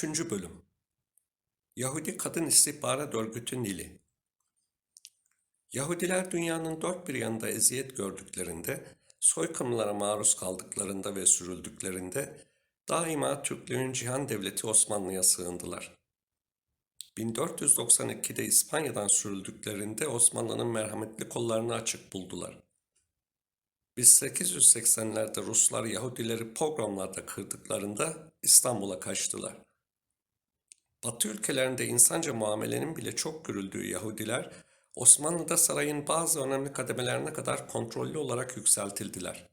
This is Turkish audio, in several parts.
Üçüncü Bölüm Yahudi Kadın İstihbarat Örgütü Nili Yahudiler dünyanın dört bir yanında eziyet gördüklerinde, soykırımlara maruz kaldıklarında ve sürüldüklerinde daima Türklüğün cihan devleti Osmanlı'ya sığındılar. 1492'de İspanya'dan sürüldüklerinde Osmanlı'nın merhametli kollarını açık buldular. 1880'lerde Ruslar Yahudileri pogromlarda kırdıklarında İstanbul'a kaçtılar. Batı ülkelerinde insanca muamelenin bile çok görüldüğü Yahudiler, Osmanlı'da sarayın bazı önemli kademelerine kadar kontrollü olarak yükseltildiler.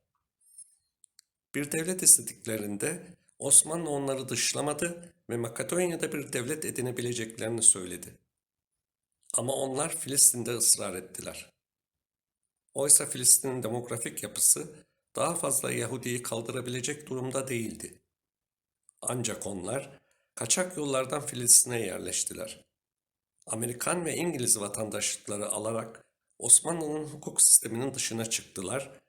Bir devlet istediklerinde Osmanlı onları dışlamadı ve Makedonya'da bir devlet edinebileceklerini söyledi. Ama onlar Filistin'de ısrar ettiler. Oysa Filistin'in demografik yapısı daha fazla Yahudi'yi kaldırabilecek durumda değildi. Ancak onlar kaçak yollardan Filistin'e yerleştiler. Amerikan ve İngiliz vatandaşlıkları alarak Osmanlı'nın hukuk sisteminin dışına çıktılar,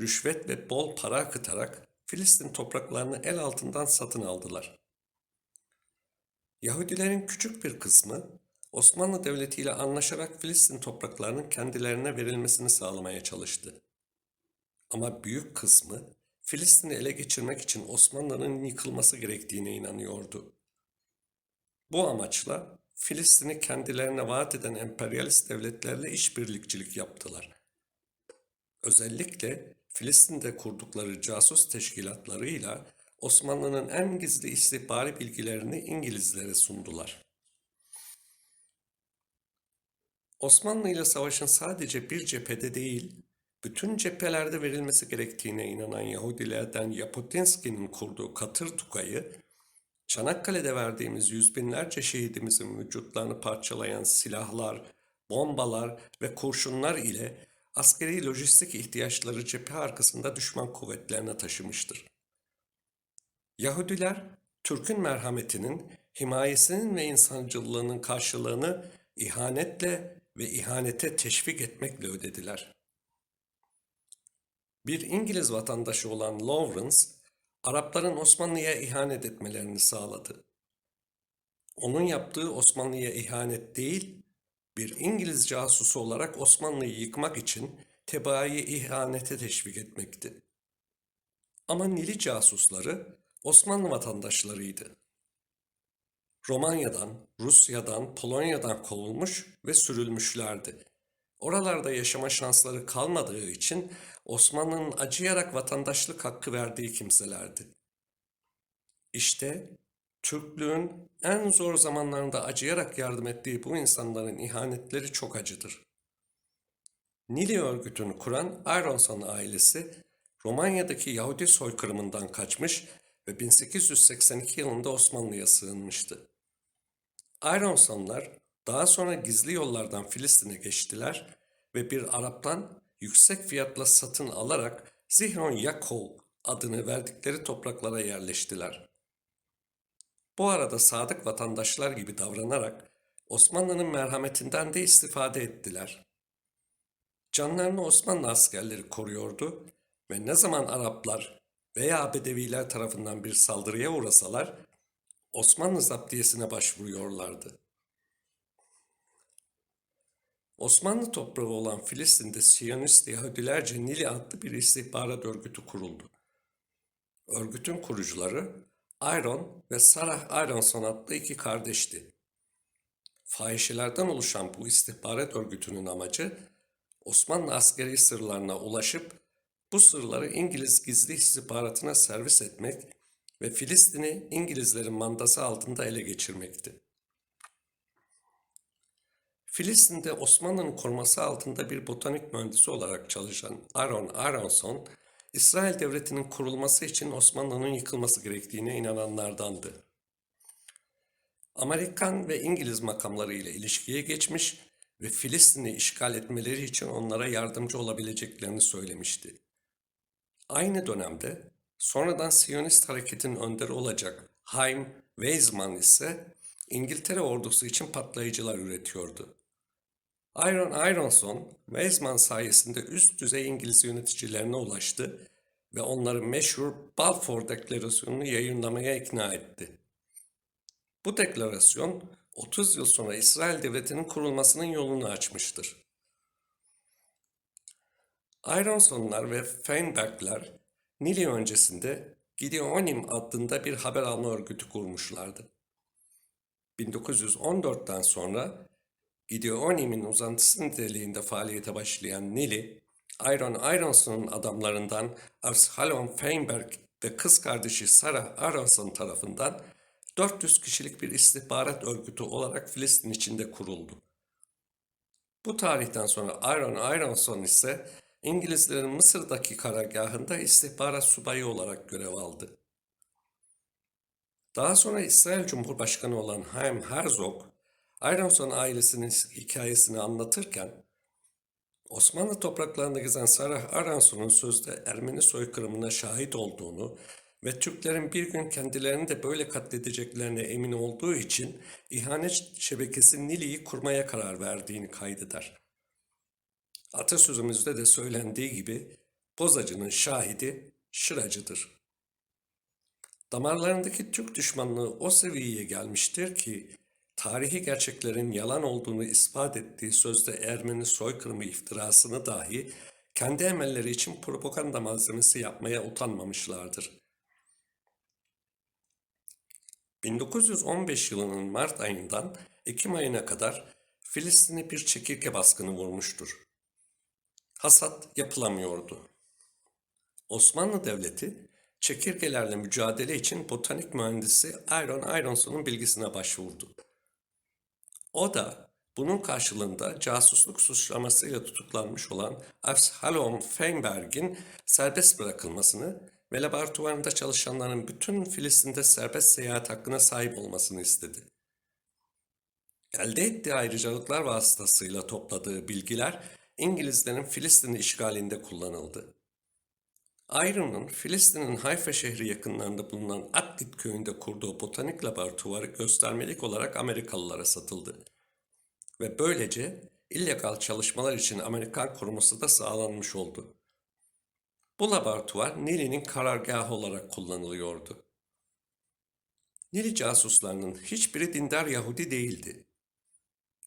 rüşvet ve bol para akıtarak Filistin topraklarını el altından satın aldılar. Yahudilerin küçük bir kısmı Osmanlı Devleti ile anlaşarak Filistin topraklarının kendilerine verilmesini sağlamaya çalıştı. Ama büyük kısmı Filistin'i ele geçirmek için Osmanlı'nın yıkılması gerektiğine inanıyordu. Bu amaçla Filistin'i kendilerine vaat eden emperyalist devletlerle işbirlikçilik yaptılar. Özellikle Filistin'de kurdukları casus teşkilatlarıyla Osmanlı'nın en gizli istihbari bilgilerini İngilizlere sundular. Osmanlı ile savaşın sadece bir cephede değil, bütün cephelerde verilmesi gerektiğine inanan Yahudilerden Jabotinsky'nin kurduğu Katır Tukay'ı, Çanakkale'de verdiğimiz yüz binlerce şehidimizin vücutlarını parçalayan silahlar, bombalar ve kurşunlar ile askeri lojistik ihtiyaçları cephe arkasında düşman kuvvetlerine taşımıştır. Yahudiler, Türk'ün merhametinin, himayesinin ve insancılığının karşılığını ihanetle ve ihanete teşvik etmekle ödediler. Bir İngiliz vatandaşı olan Lawrence, Arapların Osmanlı'ya ihanet etmelerini sağladı. Onun yaptığı Osmanlı'ya ihanet değil, bir İngiliz casusu olarak Osmanlı'yı yıkmak için tebaayı ihanete teşvik etmekti. Ama Nili casusları Osmanlı vatandaşlarıydı. Romanya'dan, Rusya'dan, Polonya'dan kovulmuş ve sürülmüşlerdi. Oralarda yaşama şansları kalmadığı için Osmanlı'nın acıyarak vatandaşlık hakkı verdiği kimselerdi. İşte Türklüğün en zor zamanlarında acıyarak yardım ettiği bu insanların ihanetleri çok acıdır. Nili örgütünü kuran Aronson ailesi Romanya'daki Yahudi soykırımından kaçmış ve 1882 yılında Osmanlı'ya sığınmıştı. Ironsonlar daha sonra gizli yollardan Filistin'e geçtiler ve bir Arap'tan yüksek fiyatla satın alarak Zihron Yakov adını verdikleri topraklara yerleştiler. Bu arada sadık vatandaşlar gibi davranarak Osmanlı'nın merhametinden de istifade ettiler. Canlarını Osmanlı askerleri koruyordu ve ne zaman Araplar veya Bedeviler tarafından bir saldırıya uğrasalar Osmanlı zaptiyesine başvuruyorlardı. Osmanlı toprağı olan Filistin'de Siyonist Yahudilerce Nili adlı bir istihbarat örgütü kuruldu. Örgütün kurucuları Iron ve Sarah Ironson adlı iki kardeşti. Fahişelerden oluşan bu istihbarat örgütünün amacı Osmanlı askeri sırlarına ulaşıp bu sırları İngiliz gizli istihbaratına servis etmek ve Filistin'i İngilizlerin mandası altında ele geçirmekti. Filistin'de Osmanlı'nın koruması altında bir botanik mühendisi olarak çalışan Aaron Aronson, İsrail devletinin kurulması için Osmanlı'nın yıkılması gerektiğine inananlardandı. Amerikan ve İngiliz makamları ile ilişkiye geçmiş ve Filistin'i işgal etmeleri için onlara yardımcı olabileceklerini söylemişti. Aynı dönemde sonradan Siyonist hareketin önderi olacak Haim Weizmann ise İngiltere ordusu için patlayıcılar üretiyordu. Iron Ironson, Weizmann sayesinde üst düzey İngiliz yöneticilerine ulaştı ve onları meşhur Balfour Deklarasyonu'nu yayınlamaya ikna etti. Bu deklarasyon 30 yıl sonra İsrail Devleti'nin kurulmasının yolunu açmıştır. Ironsonlar ve Feinbergler Nili öncesinde Gideonim adında bir haber alma örgütü kurmuşlardı. 1914'ten sonra Gideonim'in uzantısı niteliğinde faaliyete başlayan Nili, Iron Ironson'un adamlarından Absalom Feinberg ve kız kardeşi Sarah Aronson tarafından 400 kişilik bir istihbarat örgütü olarak Filistin içinde kuruldu. Bu tarihten sonra Iron Ironson ise İngilizlerin Mısır'daki karargahında istihbarat subayı olarak görev aldı. Daha sonra İsrail Cumhurbaşkanı olan Haim Herzog, Ironson ailesinin hikayesini anlatırken, Osmanlı topraklarında gezen Sarah Aronson'un sözde Ermeni soykırımına şahit olduğunu ve Türklerin bir gün kendilerini de böyle katledeceklerine emin olduğu için ihanet şebekesi Nili'yi kurmaya karar verdiğini kaydeder. Atasözümüzde de söylendiği gibi bozacının şahidi şıracıdır. Damarlarındaki Türk düşmanlığı o seviyeye gelmiştir ki tarihi gerçeklerin yalan olduğunu ispat ettiği sözde Ermeni soykırımı iftirasını dahi kendi emelleri için propaganda malzemesi yapmaya utanmamışlardır. 1915 yılının Mart ayından Ekim ayına kadar Filistin'i bir çekirge baskını vurmuştur. Hasat yapılamıyordu. Osmanlı Devleti çekirgelerle mücadele için botanik mühendisi Iron Ironson'un bilgisine başvurdu. O da bunun karşılığında casusluk suçlamasıyla tutuklanmış olan Absalom Feinberg'in serbest bırakılmasını ve laboratuvarında çalışanların bütün Filistin'de serbest seyahat hakkına sahip olmasını istedi. Elde ettiği ayrıcalıklar vasıtasıyla topladığı bilgiler İngilizlerin Filistin işgalinde kullanıldı. Iron'un Filistin'in Hayfa şehri yakınlarında bulunan Akdit köyünde kurduğu botanik laboratuvarı göstermelik olarak Amerikalılara satıldı. Ve böylece illegal çalışmalar için Amerikan koruması da sağlanmış oldu. Bu laboratuvar Nili'nin karargahı olarak kullanılıyordu. Nili casuslarının hiçbiri dindar Yahudi değildi.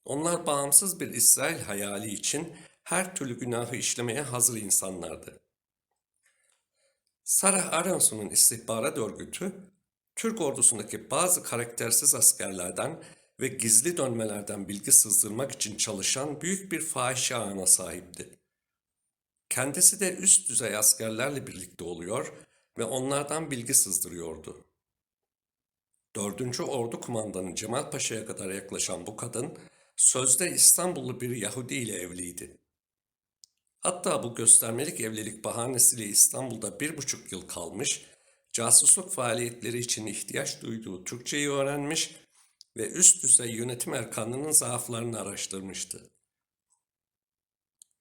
Onlar bağımsız bir İsrail hayali için her türlü günahı işlemeye hazır insanlardı. Sarah Aronson'un istihbarat örgütü, Türk ordusundaki bazı karaktersiz askerlerden ve gizli dönmelerden bilgi sızdırmak için çalışan büyük bir fahişe ağına sahipti. Kendisi de üst düzey askerlerle birlikte oluyor ve onlardan bilgi sızdırıyordu. 4. Ordu Kumandanı Cemal Paşa'ya kadar yaklaşan bu kadın, sözde İstanbullu bir Yahudi ile evliydi. Hatta bu göstermelik evlilik bahanesiyle İstanbul'da bir buçuk yıl kalmış, casusluk faaliyetleri için ihtiyaç duyduğu Türkçeyi öğrenmiş ve üst düzey yönetim erkanının zaaflarını araştırmıştı.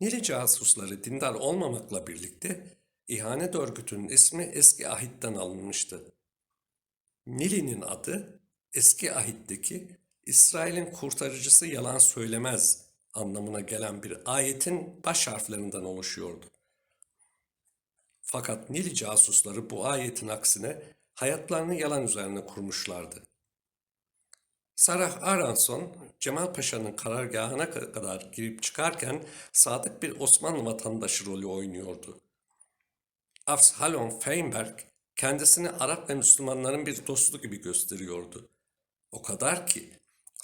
Nili casusları dindar olmamakla birlikte ihanet örgütünün ismi eski ahitten alınmıştı. Nili'nin adı eski ahitteki İsrail'in kurtarıcısı yalan söylemez anlamına gelen bir ayetin baş harflerinden oluşuyordu. Fakat Nili casusları bu ayetin aksine hayatlarını yalan üzerine kurmuşlardı. Sarah Aronson, Cemal Paşa'nın karargahına kadar girip çıkarken sadık bir Osmanlı vatandaşı rolü oynuyordu. Absalom Feinberg kendisini Arap ve Müslümanların bir dostu gibi gösteriyordu. O kadar ki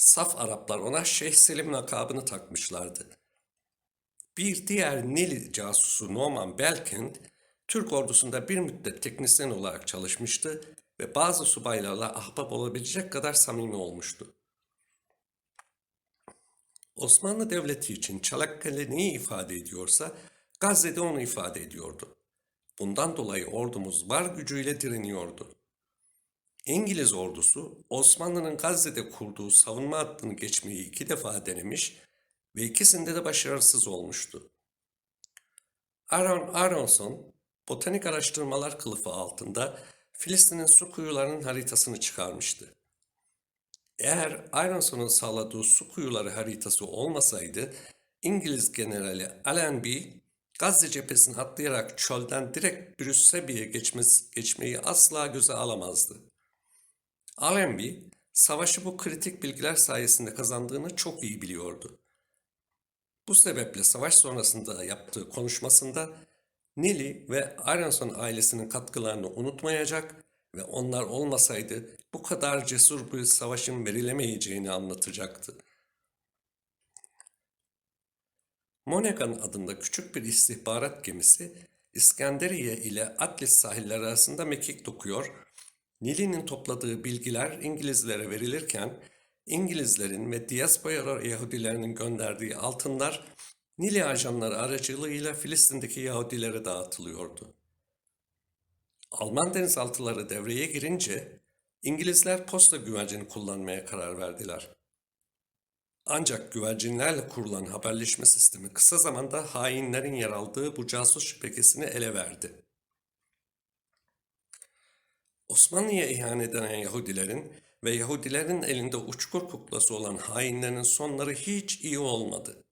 Saf Araplar ona Şeyh Selim lakabını takmışlardı. Bir diğer Nili casusu Norman Belkind, Türk ordusunda bir müddet teknisyen olarak çalışmıştı ve bazı subaylarla ahbap olabilecek kadar samimi olmuştu. Osmanlı Devleti için Çanakkale neyi ifade ediyorsa Gazze'de onu ifade ediyordu. Bundan dolayı ordumuz var gücüyle direniyordu. İngiliz ordusu Osmanlı'nın Gazze'de kurduğu savunma hattını geçmeyi iki defa denemiş ve ikisinde de başarısız olmuştu. Aaron Aronson, botanik araştırmalar kılıfı altında Filistin'in su kuyularının haritasını çıkarmıştı. Eğer Aronson'un sağladığı su kuyuları haritası olmasaydı, İngiliz generali Allenby, Gazze cephesini atlayarak çölden direkt Brüssel'e geçmeyi asla göze alamazdı. Allenby, savaşı bu kritik bilgiler sayesinde kazandığını çok iyi biliyordu. Bu sebeple savaş sonrasında yaptığı konuşmasında Nili ve Aronson ailesinin katkılarını unutmayacak ve onlar olmasaydı bu kadar cesur bir savaşın verilemeyeceğini anlatacaktı. Monegan adında küçük bir istihbarat gemisi İskenderiye ile Atlas sahilleri arasında mekik dokuyor, Nili'nin topladığı bilgiler İngilizlere verilirken İngilizlerin ve diaspora Yahudilerinin gönderdiği altınlar Nili ajanları aracılığıyla Filistin'deki Yahudilere dağıtılıyordu. Alman denizaltıları devreye girince İngilizler posta güvercini kullanmaya karar verdiler. Ancak güvercinlerle kurulan haberleşme sistemi kısa zamanda hainlerin yer aldığı bu casus şebekesini ele verdi. Osmanlı'ya ihanet eden Yahudilerin ve Yahudilerin elinde uçkur kuklası olan hainlerin sonları hiç iyi olmadı.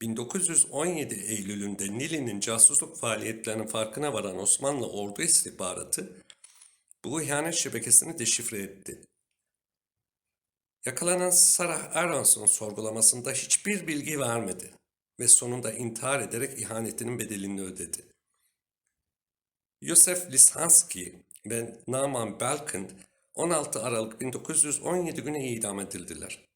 1917 Eylül'ünde Nili'nin casusluk faaliyetlerinin farkına varan Osmanlı ordu istihbaratı bu ihanet şebekesini deşifre etti. Yakalanan Sarah Aronson sorgulamasında hiçbir bilgi vermedi ve sonunda intihar ederek ihanetinin bedelini ödedi. Yosef Lisansky ve Naman Belkind 16 Aralık 1917 günü idam edildiler.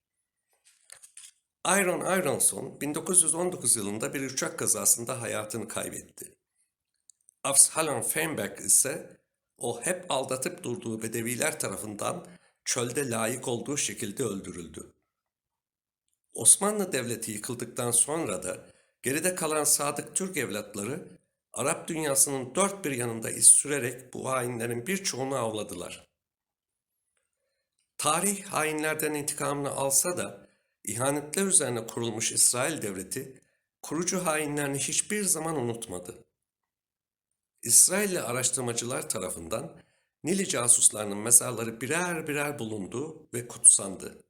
Iron Aronson 1919 yılında bir uçak kazasında hayatını kaybetti. Absalom Feinberg ise o hep aldatıp durduğu bedeviler tarafından çölde layık olduğu şekilde öldürüldü. Osmanlı Devleti yıkıldıktan sonra da geride kalan sadık Türk evlatları Arap dünyasının dört bir yanında iz sürerek bu hainlerin birçoğunu avladılar. Tarih hainlerden intikamını alsa da ihanetler üzerine kurulmuş İsrail devleti kurucu hainlerini hiçbir zaman unutmadı. İsrailli araştırmacılar tarafından Nili casuslarının mezarları birer birer bulundu ve kutsandı.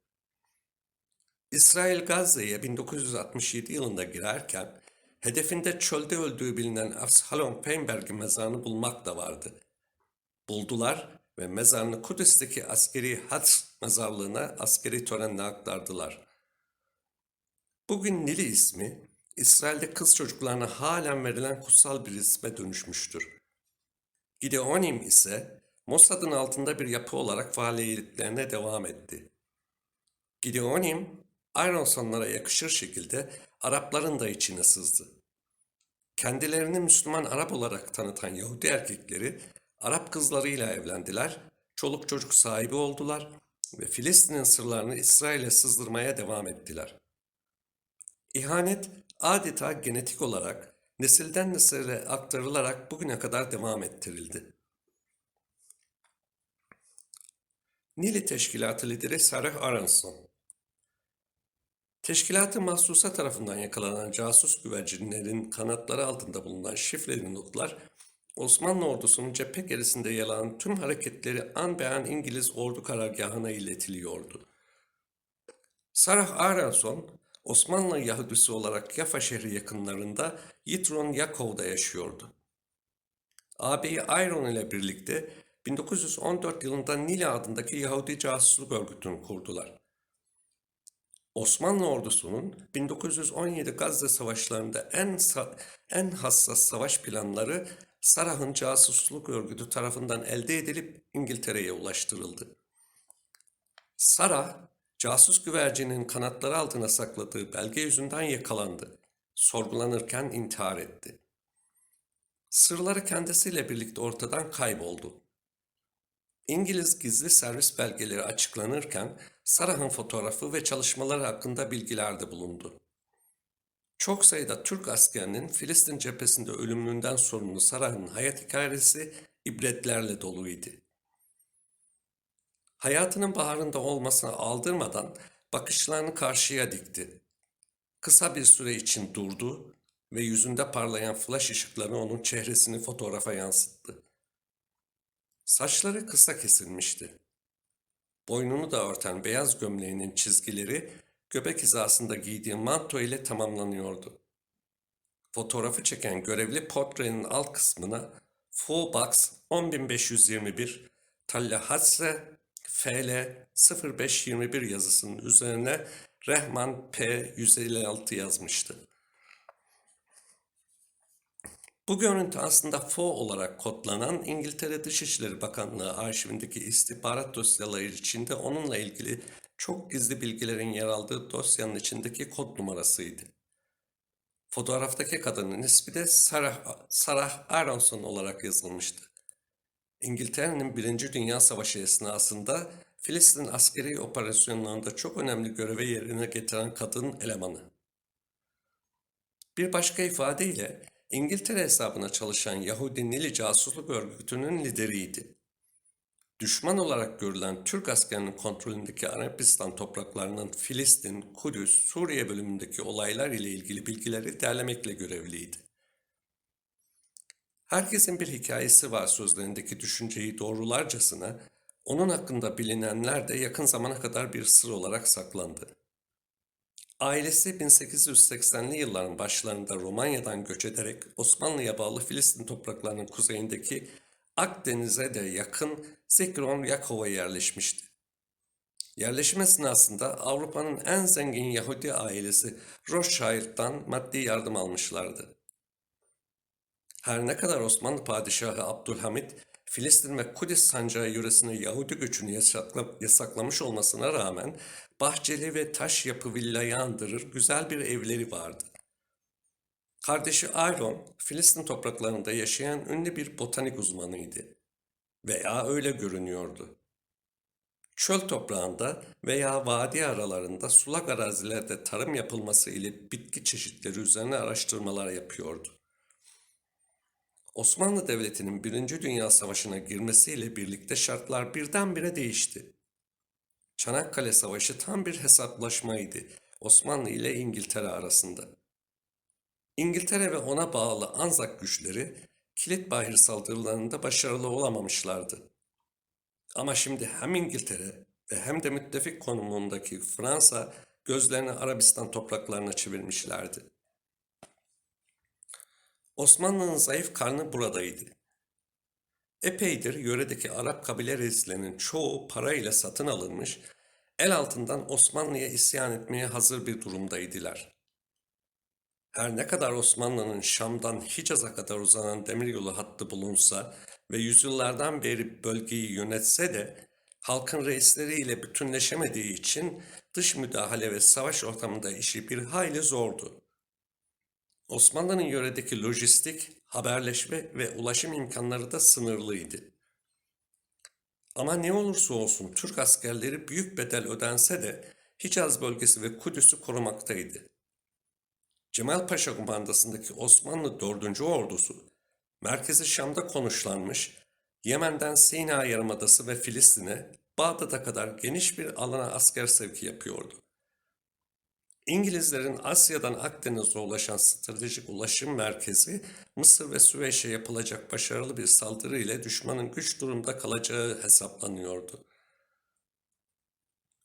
İsrail Gazze'ye 1967 yılında girerken hedefinde çölde öldüğü bilinen Absalom Feinberg'in mezarını bulmak da vardı. Buldular ve mezarını Kudüs'teki askeri Hatz mezarlığına askeri törenle aktardılar. Bugün Nili ismi İsrail'de kız çocuklarına halen verilen kutsal bir isme dönüşmüştür. Gideonim ise Mossad'ın altında bir yapı olarak faaliyetlerine devam etti. Gideonim, Ironsonlara yakışır şekilde Arapların da içine sızdı. Kendilerini Müslüman Arap olarak tanıtan Yahudi erkekleri Arap kızlarıyla evlendiler, çoluk çocuk sahibi oldular ve Filistin'in sırlarını İsrail'e sızdırmaya devam ettiler. İhanet adeta genetik olarak nesilden nesile aktarılarak bugüne kadar devam ettirildi. Nili Teşkilatı lideri Sarah Aronson Teşkilatı mahsusa tarafından yakalanan casus güvercinlerin kanatları altında bulunan şifreli notlar, Osmanlı ordusunun cephe gerisinde yer alan tüm hareketleri an be an İngiliz ordu karargahına iletiliyordu. Sarah Aronson, Osmanlı Yahudisi olarak Yafa şehri yakınlarında Yitron Yakov'da yaşıyordu. Ağabeyi Iron ile birlikte 1914 yılında Nile adındaki Yahudi casusluk örgütünü kurdular. Osmanlı ordusunun 1917 Gazze savaşlarında en en hassas savaş planları Sarah'ın casusluk örgütü tarafından elde edilip İngiltere'ye ulaştırıldı. Sarah, casus güvercinin kanatları altına sakladığı belge yüzünden yakalandı. Sorgulanırken intihar etti. Sırları kendisiyle birlikte ortadan kayboldu. İngiliz gizli servis belgeleri açıklanırken Sarah'ın fotoğrafı ve çalışmaları hakkında bilgilerde bulundu. Çok sayıda Türk askerinin Filistin cephesinde ölümünden sorumlu Sarah'ın hayat hikayesi ibretlerle doluydu. Hayatının baharında olmasına aldırmadan bakışlarını karşıya dikti. Kısa bir süre için durdu ve yüzünde parlayan flash ışıkları onun çehresini fotoğrafa yansıttı. Saçları kısa kesilmişti. Boynunu da örten beyaz gömleğinin çizgileri göbek hizasında giydiği manto ile tamamlanıyordu. Fotoğrafı çeken görevli portrenin alt kısmına Full Box 10521 Tallahassee FL 0521 yazısının üzerine Rehman P 156 yazmıştı. Bu görüntü aslında FO olarak kodlanan İngiltere Dışişleri Bakanlığı arşivindeki istihbarat dosyaları içinde onunla ilgili çok gizli bilgilerin yer aldığı dosyanın içindeki kod numarasıydı. Fotoğraftaki kadının ismi de Sarah, Sarah Aronson olarak yazılmıştı. İngiltere'nin Birinci Dünya Savaşı esnasında Filistin askeri operasyonlarında çok önemli görevi yerine getiren kadın elemanı. Bir başka ifadeyle İngiltere hesabına çalışan Yahudi Nili casusluk örgütünün lideriydi. Düşman olarak görülen Türk askerinin kontrolündeki Arabistan topraklarının Filistin, Kudüs, Suriye bölümündeki olaylar ile ilgili bilgileri derlemekle görevliydi. Herkesin bir hikayesi var sözlerindeki düşünceyi doğrularcasına, onun hakkında bilinenler de yakın zamana kadar bir sır olarak saklandı. Ailesi 1880'li yılların başlarında Romanya'dan göç ederek Osmanlı'ya bağlı Filistin topraklarının kuzeyindeki Akdeniz'e de yakın Zikron Yakov'a yerleşmişti. Yerleşim esnasında Avrupa'nın en zengin Yahudi ailesi Rothschild'dan maddi yardım almışlardı. Her ne kadar Osmanlı Padişahı Abdülhamit, Filistin ve Kudüs sancağı yöresine Yahudi göçünü yasakla, yasaklamış olmasına rağmen bahçeli ve taş yapı villayı andırır güzel bir evleri vardı. Kardeşi Aaron, Filistin topraklarında yaşayan ünlü bir botanik uzmanıydı. Veya öyle görünüyordu. Çöl toprağında veya vadi aralarında sulak arazilerde tarım yapılması ile bitki çeşitleri üzerine araştırmalar yapıyordu. Osmanlı Devleti'nin Birinci Dünya Savaşı'na girmesiyle birlikte şartlar birdenbire değişti. Çanakkale Savaşı tam bir hesaplaşmaydı Osmanlı ile İngiltere arasında. İngiltere ve ona bağlı Anzak güçleri Kilitbahir saldırılarında başarılı olamamışlardı. Ama şimdi hem İngiltere ve hem de müttefik konumundaki Fransa gözlerini Arabistan topraklarına çevirmişlerdi. Osmanlı'nın zayıf karnı buradaydı. Epeydir yöredeki Arap kabile reislerinin çoğu parayla satın alınmış, el altından Osmanlı'ya isyan etmeye hazır bir durumdaydılar. Her ne kadar Osmanlı'nın Şam'dan Hicaz'a kadar uzanan demiryolu hattı bulunsa ve yüzyıllardan beri bölgeyi yönetse de halkın reisleriyle bütünleşemediği için dış müdahale ve savaş ortamında işi bir hayli zordu. Osmanlı'nın yöredeki lojistik, haberleşme ve ulaşım imkanları da sınırlıydı. Ama ne olursa olsun Türk askerleri büyük bedel ödense de Hicaz bölgesi ve Kudüs'ü korumaktaydı. Cemal Paşa kumandasındaki Osmanlı 4. ordusu, merkezi Şam'da konuşlanmış, Yemen'den Sina Yarımadası ve Filistin'e, Bağdat'a kadar geniş bir alana asker sevki yapıyordu. İngilizlerin Asya'dan Akdeniz'e ulaşan stratejik ulaşım merkezi Mısır ve Süveyş'e yapılacak başarılı bir saldırı ile düşmanın güç durumda kalacağı hesaplanıyordu.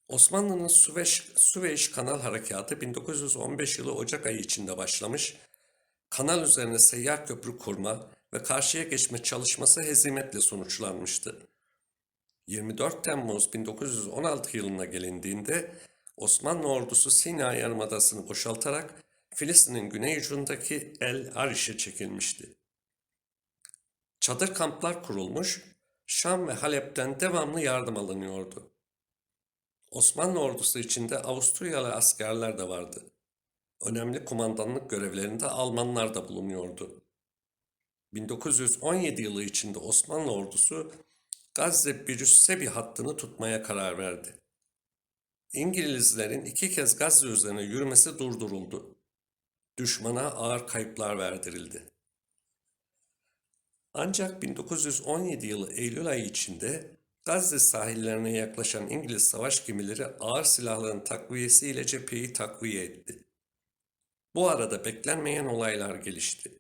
Osmanlı'nın Süveyş, Süveyş Kanal Harekatı 1915 yılı Ocak ayı içinde başlamış, kanal üzerine seyyar köprü kurma ve karşıya geçme çalışması hezimetle sonuçlanmıştı. 24 Temmuz 1916 yılına gelindiğinde Osmanlı ordusu Sina Yarımadası'nı boşaltarak Filistin'in güney ucundaki El Ariş'e çekilmişti. Çadır kamplar kurulmuş, Şam ve Halep'ten devamlı yardım alınıyordu. Osmanlı ordusu içinde Avusturyalı askerler de vardı. Önemli kumandanlık görevlerinde Almanlar da bulunuyordu. 1917 yılı içinde Osmanlı ordusu Gazze Birüssebi hattını tutmaya karar verdi. İngilizlerin iki kez Gazze üzerine yürümesi durduruldu. Düşmana ağır kayıplar verdirildi. Ancak 1917 yılı Eylül ayı içinde Gazze sahillerine yaklaşan İngiliz savaş gemileri ağır silahların takviyesiyle cepheyi takviye etti. Bu arada beklenmeyen olaylar gelişti.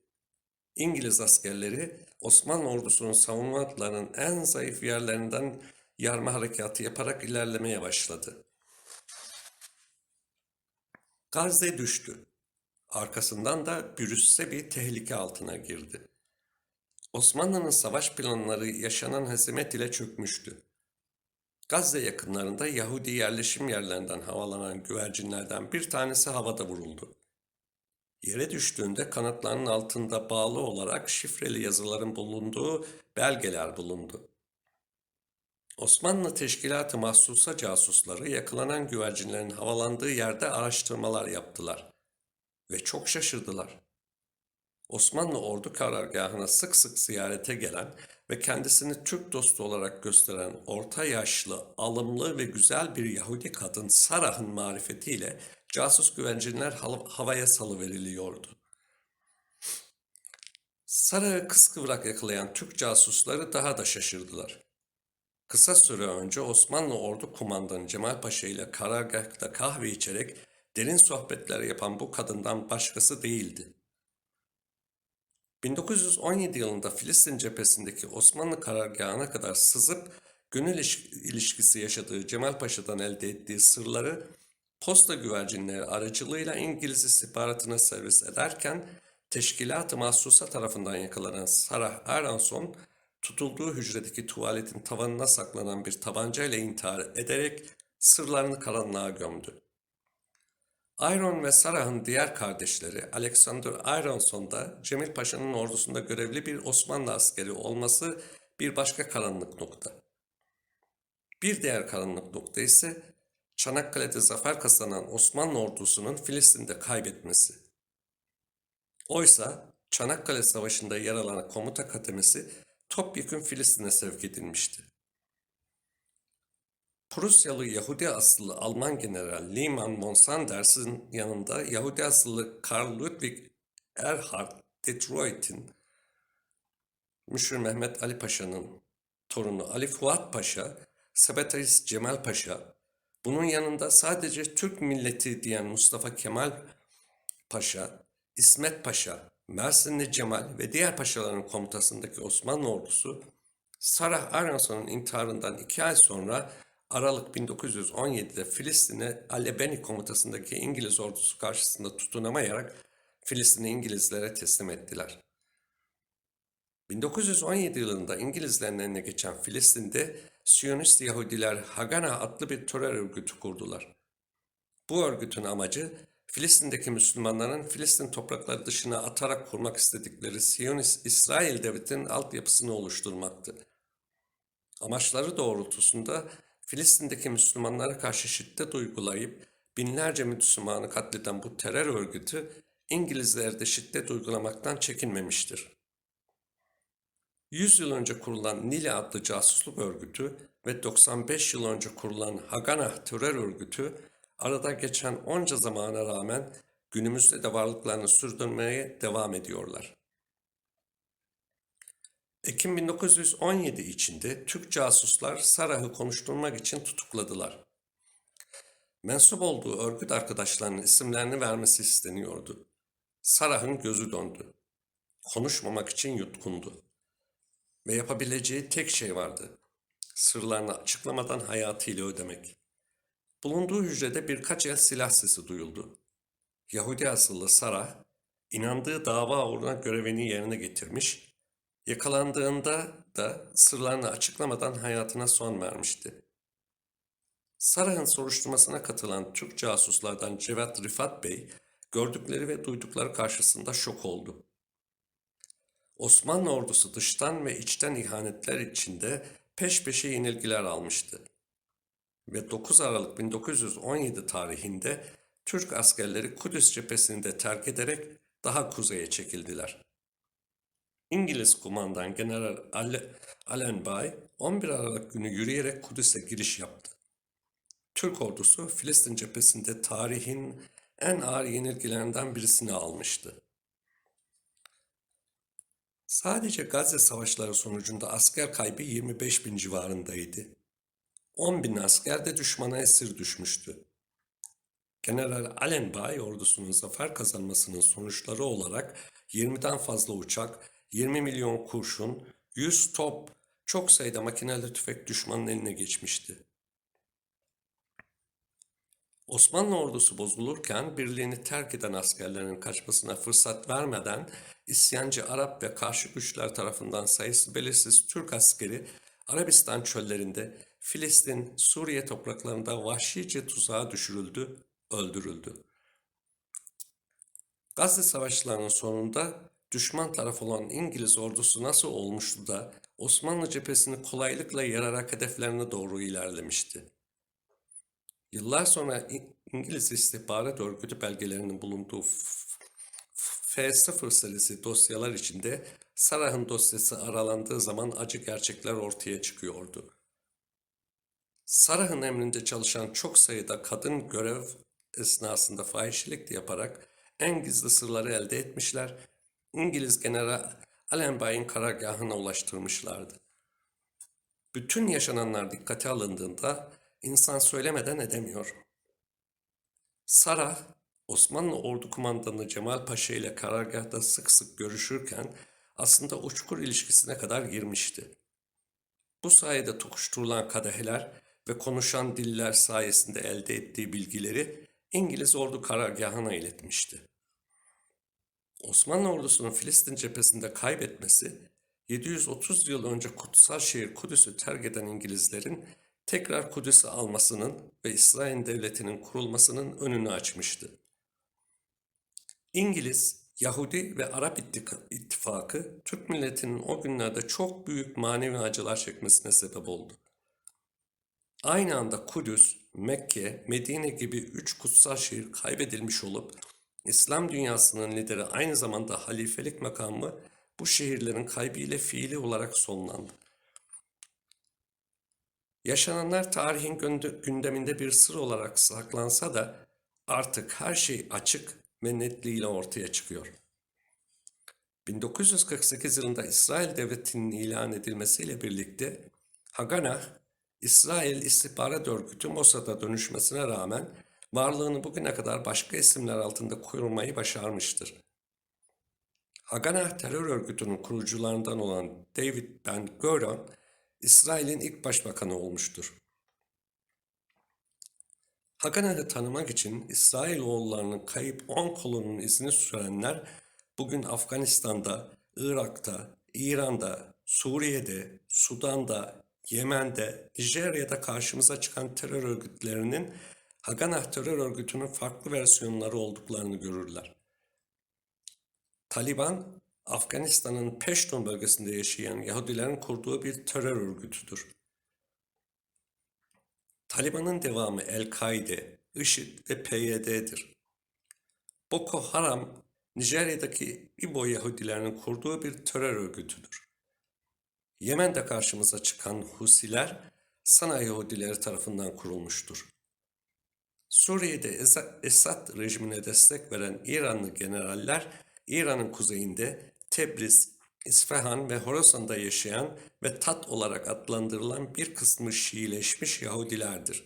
İngiliz askerleri Osmanlı ordusunun savunma hatlarının en zayıf yerlerinden yarma harekatı yaparak ilerlemeye başladı. Gazze düştü. Arkasından da Brüssel bir tehlike altına girdi. Osmanlı'nın savaş planları yaşanan hezimet ile çökmüştü. Gazze yakınlarında Yahudi yerleşim yerlerinden havalanan güvercinlerden bir tanesi havada vuruldu. Yere düştüğünde kanatlarının altında bağlı olarak şifreli yazıların bulunduğu belgeler bulundu. Osmanlı Teşkilatı Mahsusa casusları yakalanan güvercinlerin havalandığı yerde araştırmalar yaptılar ve çok şaşırdılar. Osmanlı ordu karargahına sık sık ziyarete gelen ve kendisini Türk dostu olarak gösteren orta yaşlı, alımlı ve güzel bir Yahudi kadın Sarah'ın marifetiyle casus güvercinler hav- havaya salıveriliyordu. Sarah'ı kıskıvrak yakalayan Türk casusları daha da şaşırdılar. Kısa süre önce Osmanlı Ordu Kumandanı Cemal Paşa ile karargahta kahve içerek derin sohbetler yapan bu kadından başkası değildi. 1917 yılında Filistin cephesindeki Osmanlı karargahına kadar sızıp gönül iliş- ilişkisi yaşadığı Cemal Paşa'dan elde ettiği sırları posta güvercinleri aracılığıyla İngiliz istihbaratına servis ederken Teşkilat-ı Mahsusa tarafından yakalanan Sarah Aronson tutulduğu hücredeki tuvaletin tavanına saklanan bir tabancayla intihar ederek sırlarını karanlığa gömdü. Iron ve Sarah'ın diğer kardeşleri Alexander Ironson da Cemil Paşa'nın ordusunda görevli bir Osmanlı askeri olması bir başka karanlık nokta. Bir diğer karanlık nokta ise Çanakkale'de zafer kazanan Osmanlı ordusunun Filistin'de kaybetmesi. Oysa Çanakkale Savaşı'nda yer alan komuta kademesi topyekün Filistin'e sevk edilmişti. Prusyalı Yahudi asıllı Alman general Liman von Sanders'in yanında Yahudi asıllı Karl Ludwig Erhard Detroit'in Müşir Mehmet Ali Paşa'nın torunu Ali Fuat Paşa, Sebetarist Cemal Paşa, bunun yanında sadece Türk milleti diyen Mustafa Kemal Paşa, İsmet Paşa, Mersinli Cemal ve diğer paşaların komutasındaki Osmanlı ordusu, Sarah Aronson'un intiharından iki ay sonra Aralık 1917'de Filistin'e Alebeni komutasındaki İngiliz ordusu karşısında tutunamayarak Filistin'i İngilizlere teslim ettiler. 1917 yılında İngilizlerin eline geçen Filistin'de Siyonist Yahudiler Hagana adlı bir terör örgütü kurdular. Bu örgütün amacı Filistin'deki Müslümanların Filistin toprakları dışına atarak kurmak istedikleri Siyonist İsrail devletinin altyapısını oluşturmaktı. Amaçları doğrultusunda Filistin'deki Müslümanlara karşı şiddet uygulayıp binlerce Müslümanı katleden bu terör örgütü İngilizler de şiddet uygulamaktan çekinmemiştir. 100 yıl önce kurulan Nile adlı casusluk örgütü ve 95 yıl önce kurulan Haganah terör örgütü arada geçen onca zamana rağmen günümüzde de varlıklarını sürdürmeye devam ediyorlar. Ekim 1917 içinde Türk casuslar Sarah'ı konuşturmak için tutukladılar. Mensup olduğu örgüt arkadaşlarının isimlerini vermesi isteniyordu. Sarah'ın gözü döndü. Konuşmamak için yutkundu. Ve yapabileceği tek şey vardı. Sırlarını açıklamadan hayatıyla ödemek. Bulunduğu hücrede birkaç el silah sesi duyuldu. Yahudi asıllı Sarah, inandığı dava uğruna görevini yerine getirmiş, yakalandığında da sırlarını açıklamadan hayatına son vermişti. Sarah'ın soruşturmasına katılan Türk casuslardan Cevat Rifat Bey, gördükleri ve duydukları karşısında şok oldu. Osmanlı ordusu dıştan ve içten ihanetler içinde peş peşe yenilgiler almıştı. Ve 9 Aralık 1917 tarihinde Türk askerleri Kudüs cephesini de terk ederek daha kuzeye çekildiler. İngiliz kumandan General Allenby 11 Aralık günü yürüyerek Kudüs'e giriş yaptı. Türk ordusu Filistin cephesinde tarihin en ağır yenilgilerinden birisini almıştı. Sadece Gazze savaşları sonucunda asker kaybı 25 bin civarındaydı. 10 bin asker de düşmana esir düşmüştü. General Allenby ordusunun zafer kazanmasının sonuçları olarak 20'den fazla uçak, 20 milyon kurşun, 100 top, çok sayıda makineli tüfek düşmanın eline geçmişti. Osmanlı ordusu bozulurken birliğini terk eden askerlerin kaçmasına fırsat vermeden isyancı Arap ve karşı güçler tarafından sayısı belirsiz Türk askeri Arabistan çöllerinde Filistin, Suriye topraklarında vahşice tuzağa düşürüldü, öldürüldü. Gazze savaşlarının sonunda düşman taraf olan İngiliz ordusu nasıl olmuştu da Osmanlı cephesini kolaylıkla yararak hedeflerine doğru ilerlemişti. Yıllar sonra İngiliz istihbarat örgütü belgelerinin bulunduğu F- F- F0 serisi dosyalar içinde Sarah'ın dosyası aralandığı zaman acı gerçekler ortaya çıkıyordu. Sarah'ın emrinde çalışan çok sayıda kadın görev esnasında fahişelik yaparak en gizli sırları elde etmişler, İngiliz General Allenby'in karargahına ulaştırmışlardı. Bütün yaşananlar dikkate alındığında insan söylemeden edemiyor. Sarah, Osmanlı Ordu Kumandanı Cemal Paşa ile karargahta sık sık görüşürken aslında uçkur ilişkisine kadar girmişti. Bu sayede tokuşturulan kadehler ve konuşan diller sayesinde elde ettiği bilgileri İngiliz ordu karargahına iletmişti. Osmanlı ordusunun Filistin cephesinde kaybetmesi, 730 yıl önce kutsal şehir Kudüs'ü terk eden İngilizlerin tekrar Kudüs'ü almasının ve İsrail devletinin kurulmasının önünü açmıştı. İngiliz, Yahudi ve Arap ittifakı Türk milletinin o günlerde çok büyük manevi acılar çekmesine sebep oldu. Aynı anda Kudüs, Mekke, Medine gibi üç kutsal şehir kaybedilmiş olup İslam dünyasının lideri aynı zamanda halifelik makamı bu şehirlerin kaybıyla fiili olarak sonlandı. Yaşananlar tarihin günde- gündeminde bir sır olarak saklansa da artık her şey açık ve netliğiyle ortaya çıkıyor. 1948 yılında İsrail Devleti'nin ilan edilmesiyle birlikte Haganah, İsrail İstihbarat Örgütü Mossad'a dönüşmesine rağmen varlığını bugüne kadar başka isimler altında korumayı başarmıştır. Haganah terör örgütünün kurucularından olan David Ben Gurion, İsrail'in ilk başbakanı olmuştur. Haganah'ı tanımak için İsrailoğullarının kayıp 10 kolunun izini sürenler bugün Afganistan'da, Irak'ta, İran'da, Suriye'de, Sudan'da, Yemen'de, Nijerya'da karşımıza çıkan terör örgütlerinin Haganah terör örgütünün farklı versiyonları olduklarını görürler. Taliban, Afganistan'ın Peştun bölgesinde yaşayan Yahudilerin kurduğu bir terör örgütüdür. Taliban'ın devamı El-Kaide, IŞİD ve PYD'dir. Boko Haram, Nijerya'daki İbo Yahudilerinin kurduğu bir terör örgütüdür. Yemen'de karşımıza çıkan Husiler, Sana Yahudileri tarafından kurulmuştur. Suriye'de Esa- Esad rejimine destek veren İranlı generaller, İran'ın kuzeyinde Tebriz, İsfahan ve Horasan'da yaşayan ve Tat olarak adlandırılan bir kısmı Şiileşmiş Yahudilerdir.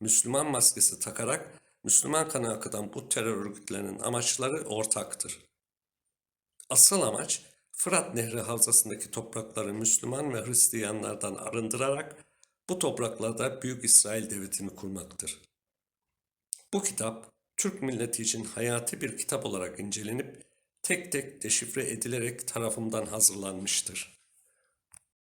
Müslüman maskesi takarak Müslüman kanı akıtan bu terör örgütlerinin amaçları ortaktır. Asıl amaç Fırat Nehri havzasındaki toprakları Müslüman ve Hristiyanlardan arındırarak bu topraklarda Büyük İsrail Devleti'ni kurmaktır. Bu kitap Türk milleti için hayati bir kitap olarak incelenip tek tek deşifre edilerek tarafımdan hazırlanmıştır.